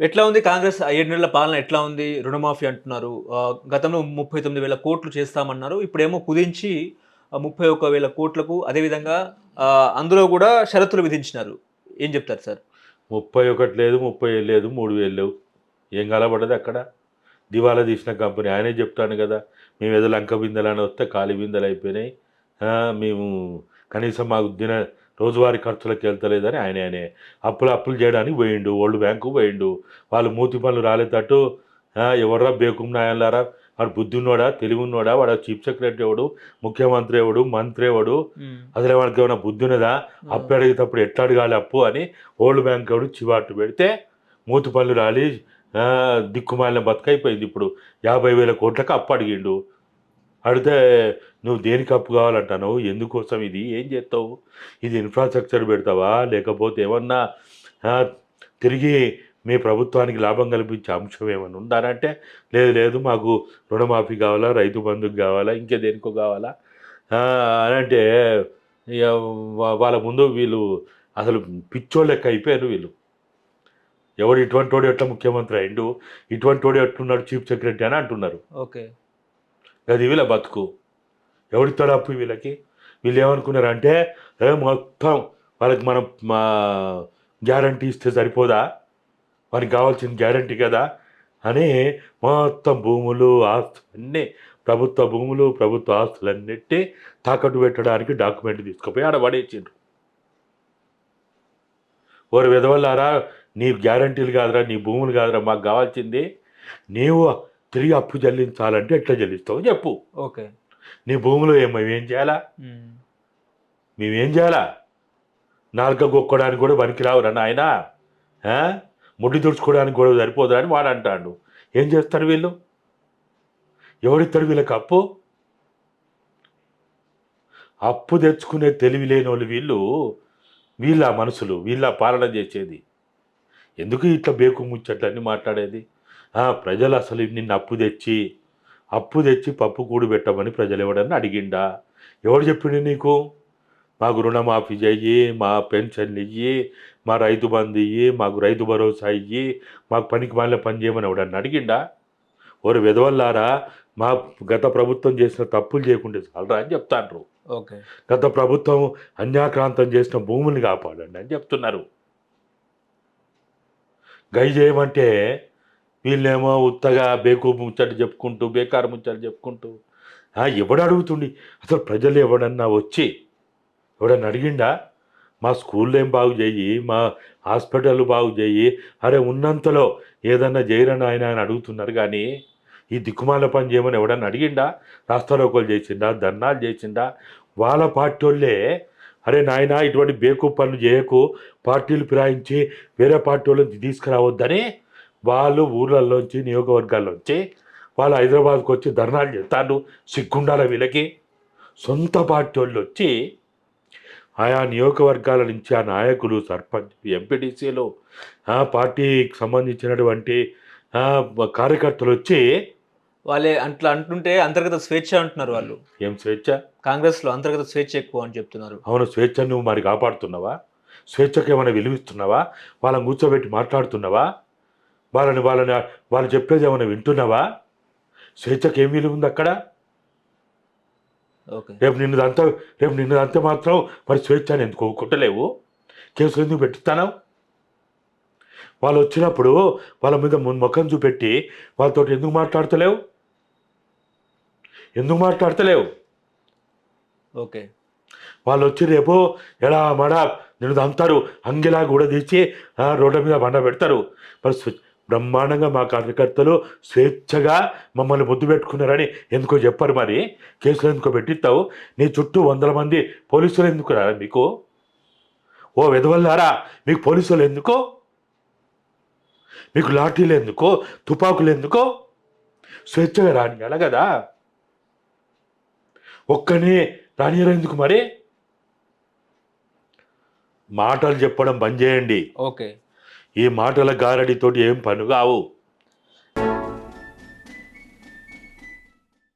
ఎట్లా ఉంది కాంగ్రెస్ ఏడు నెలల పాలన ఎట్లా ఉంది? రుణమాఫీ అంటున్నారు. గతంలో ముప్పై తొమ్మిది వేల కోట్లు చేస్తామన్నారు. ఇప్పుడేమో కుదించి ముప్పై ఒక్క వేల కోట్లకు అదేవిధంగా అందులో కూడా షరతులు విధించినారు. ఏం చెప్తారు సార్? ముప్పై ఒకటి లేదు ముప్పై ఏళ్ళు లేదు మూడు వేలు లేవు. ఏం కలబడదు అక్కడ? దివాలా తీసిన కంపెనీ. ఆయనే చెప్తాను కదా మేము ఏదో లంక బిందెలు అని వస్తే ఖాళీ బిందెలు అయిపోయినాయి. మేము కనీసం మాకు దిన రోజువారీ ఖర్చులకు వెళ్తలేదని ఆయన ఆయనే అప్పులు అప్పులు చేయడానికి పోయిండు ఓల్డ్ బ్యాంకు పోయిండు. వాళ్ళు మూతి పనులు రాలేటట్టు ఆ, ఎవర్రా బేకుం నాయన్లారా వాడు బుద్ధి ఉన్నోడా తెలివి ఉన్నోడా వాడు చీఫ్ సెక్రటరీ ఎవడు? ముఖ్యమంత్రి ఎవడు? మంత్రి ఎవడు? అసలు వాడికి ఏమైనా బుద్ధి ఉన్నదా అప్పు అడిగేటప్పుడు ఎట్లా అడగాలి అప్పు అని ఓల్డ్ బ్యాంక్ వాడు చివాటు పెడితే మూతి పళ్ళు రాలి దిక్కుమాలిన బతుకైపోయింది ఇప్పుడు. యాభై వేల కోట్లకు అప్పు అడిగిండు. అడిగితే నువ్వు దేనికి అప్పు కావాలంటాను? ఎందుకోసం ఇది? ఏం చేస్తావు? ఇది ఇన్ఫ్రాస్ట్రక్చర్ పెడతావా? లేకపోతే ఏమన్నా తిరిగి మీ ప్రభుత్వానికి లాభం కల్పించే అంశం ఏమైనా ఉందానంటే లేదు లేదు మాకు రుణమాఫీ కావాలా? రైతు బంధుకు కావాలా? ఇంకే దేనికో కావాలా? అని అంటే వాళ్ళ ముందు వీళ్ళు అసలు పిచ్చోళ్ళు లెక్క అయిపోయారు వీళ్ళు. ఎవడు ఇటువంటి వాడు ఎట్లా ముఖ్యమంత్రి అయిండు? ఇటువంటి వాడు ఎట్లున్నాడు? చీఫ్ సెక్రటరీ అని అంటున్నారు. ఓకే. అది వీళ్ళ బతుకు ఎవడిస్తాడు అప్పు వీళ్ళకి? వీళ్ళు ఏమనుకున్నారంటే మొత్తం వాళ్ళకి మనం మా గ్యారంటీ ఇస్తే సరిపోదా? వారికి కావాల్సిన గ్యారంటీ కదా? అని మొత్తం భూములు ఆస్తులు అన్నీ ప్రభుత్వ భూములు ప్రభుత్వ ఆస్తులన్నిటి తాకట్టు పెట్టడానికి డాక్యుమెంట్ తీసుకుపోయి ఆడ పడేసిండ్రు. ఓరు విధవల్లారా నీ గ్యారంటీలు కాదురా నీ భూములు కాదురా మాకు కావాల్సింది నీవు తిరిగి అప్పు చెల్లించాలంటే ఎట్లా చెల్లిస్తావు? చెప్పు. ఓకే. నీ భూమిలో ఏం మేమేం చేయాలా. మేమేం. చేయాలా? నాలుక గొక్కడానికి కూడా పనికిరావురా నాయన? ముడ్డి తుడుచుకోవడానికి కూడా సరిపోదురా అని వాడు అంటాడు. ఏం చేస్తారు వీళ్ళు? ఎవడిస్తాడు వీళ్ళకి అప్పు? అప్పు తెచ్చుకునే తెలివి లేని వాళ్ళు వీళ్ళు వీళ్ళ మనుషులు వీళ్ళ పాలన చేసేది. ఎందుకు ఇట్లా బేకు ముచ్చట్లన్నీ మాట్లాడేది? ప్రజలు అసలు నిన్ను అప్పు తెచ్చి అప్పు తెచ్చి పప్పు కూడు పెట్టమని ప్రజలు ఎవడన్నా అడిగిండా? ఎవడు చెప్పిండు నీకు? మాకు రుణమాఫీ చెయ్యి మా పెన్షన్లు ఇయ్యి మా రైతు బంధు ఇయ్యి మాకు రైతు భరోసా ఇయ్యి మాకు పనికి మాలిన పని చేయమని ఎవడన్నా అడిగిండా? ఓరు విధవల్లారా మా గత ప్రభుత్వం చేసిన తప్పులు చేయకుండా చాలరా అని చెప్తాండ్రు. ఓకే. గత ప్రభుత్వం అన్యాక్రాంతం చేసిన భూముల్ని కాపాడండి అని చెప్తున్నారు. గై చేయమంటే వీళ్ళేమో ఉత్తగా బేకు ముచ్చట చెప్పుకుంటూ బేకారు ముచ్చట చెప్పుకుంటూ. ఎవడు అడుగుతుండి? అసలు ప్రజలు ఎవడన్నా వచ్చి ఎవడన్నా అడిగిండా? మా స్కూల్లో ఏం బాగు చేయి మా హాస్పిటల్ బాగు చేయి. అరే ఉన్నంతలో ఏదన్నా చేయరని ఆయన అని అడుగుతున్నారు కానీ ఈ దిక్కుమాల పని చేయమని ఎవడన్నా అడిగిండా? రాస్తారోకోలు చేసిండా? ధర్నాలు చేసిండా? వాళ్ళ పార్టీ వాళ్ళే అరే నాయన ఇటువంటి బేకు పనులు చేయకు పార్టీలు ఫిరాయించి వేరే పార్టీ వాళ్ళని తీసుకురావద్దని వాళ్ళు ఊర్లలోంచి నియోజకవర్గాల్లోంచి వాళ్ళు హైదరాబాద్కి వచ్చి ధర్నాలు చేస్తాడు సిగ్గుండాల వీళ్ళకి. సొంత పార్టీ వాళ్ళు వచ్చి ఆయా నియోజకవర్గాల నుంచి ఆ నాయకులు సర్పంచ్ ఎంపీటీసీలు ఆ పార్టీకి సంబంధించినటువంటి కార్యకర్తలు వచ్చి వాళ్ళే అట్లా అంటుంటే అంతర్గత స్వేచ్ఛ అంటున్నారు వాళ్ళు. ఏం స్వేచ్ఛ? కాంగ్రెస్లో అంతర్గత స్వేచ్ఛ ఎక్కువ అని చెప్తున్నారు. అవును స్వేచ్ఛ నువ్వు మరి కాపాడుతున్నావా? స్వేచ్ఛకి ఏమైనా విలువిస్తున్నావా? వాళ్ళని కూర్చోబెట్టి మాట్లాడుతున్నావా? వాళ్ళని వాళ్ళని వాళ్ళు చెప్పేది ఏమైనా వింటున్నావా? స్వేచ్ఛకి ఏం విలువ ఉంది అక్కడ? ఓకే. రేపు నిన్నదంతా రేపు నిన్నదంతా మాత్రం మరి స్వేచ్ఛని ఎందుకు కొట్టలేవు కేసులు ఎందుకు పెట్టిస్తాను వాళ్ళు వచ్చినప్పుడు వాళ్ళ మీద ముఖం చూపెట్టి వాళ్ళతో ఎందుకు మాట్లాడతలేవు? ఎందుకు మాట్లాడతలేవు? ఓకే. వాళ్ళు వచ్చి రేపు ఎడా మడ నేను దంతారు అంగిలా కూడా తీసి ఆ, రోడ్ల మీద బండ పెడతారు. మరి బ్రహ్మాండంగా మా కార్యకర్తలు స్వేచ్ఛగా మమ్మల్ని ముద్దు పెట్టుకున్నారని ఎందుకో చెప్పారు మరి? కేసులు ఎందుకో పెట్టిస్తావు? నీ చుట్టూ వందల మంది పోలీసులు ఎందుకు రారా మీకు? ఓ విధవల్లారా మీకు పోలీసులు ఎందుకో? మీకు లాఠీలు ఎందుకో? తుపాకులు ఎందుకో? స్వేచ్ఛగా రాని కదా? ఒక్కని రానియరు ఎందుకు మరి? మాటలు చెప్పడం బంద్ చేయండి. ఓకే. ఈ మాటల గారడితోటి ఏం పని కావు